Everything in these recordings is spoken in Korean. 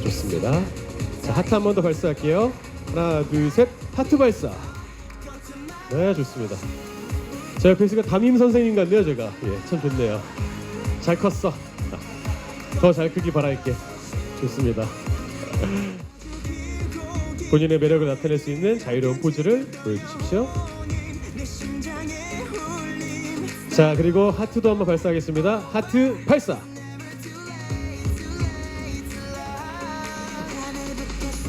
좋습니다. 자, 하트 한 번 더 발사할게요. 하나, 둘, 셋. 하트 발사. 네, 좋습니다. 제 옆에 있으니까 담임 선생님 같네요, 제가. 예, 참 좋네요. 잘 컸어. 더 잘 크기 바랄게. 좋습니다. 본인의 매력을 나타낼 수 있는 자유로운 포즈를 보여주십시오. 자, 그리고 하트도 한번 발사하겠습니다. 하트 발사.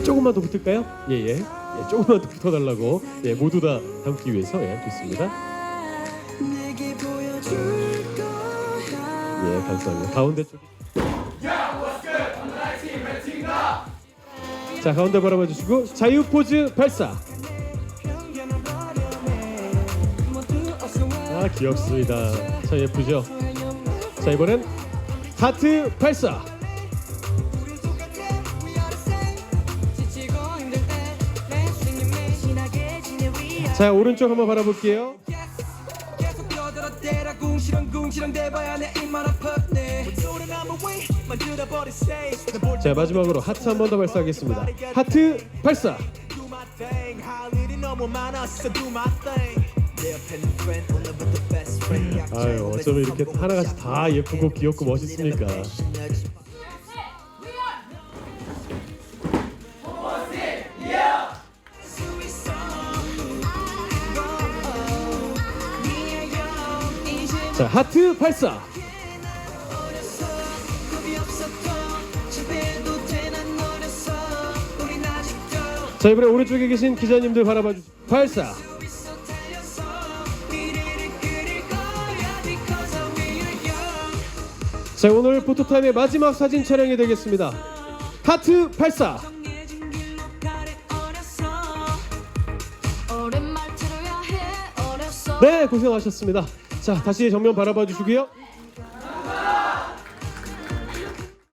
조금만 더 붙을까요? 예, 예. 예, 조금만 더 붙어달라고. 예, 모두 다 담기 위해서 예, 좋습니다. 예, 감사합니다. 가운데 쪽. 자, 가운데 바라봐 주시고 자유 포즈 발사. 아, 귀엽습니다. 참 예쁘죠? 자, 이번엔 하트 발사. 자, 오른쪽 한번 바라볼게요. 자, 마지막으로 하트 한 번 더 발사하겠습니다. 하트 발사. 아유, 어쩌면 이렇게 하나같이 다 예쁘고 귀엽고 멋있습니까? 자, 하트 발사. 자, 이번에 오른쪽에 계신 기자님들 바라봐 주시고 발사. 자, 오늘 포토타임의 마지막 사진 촬영이 되겠습니다. 하트 발사. 네, 고생하셨습니다. 자, 다시 정면 바라봐 주시고요.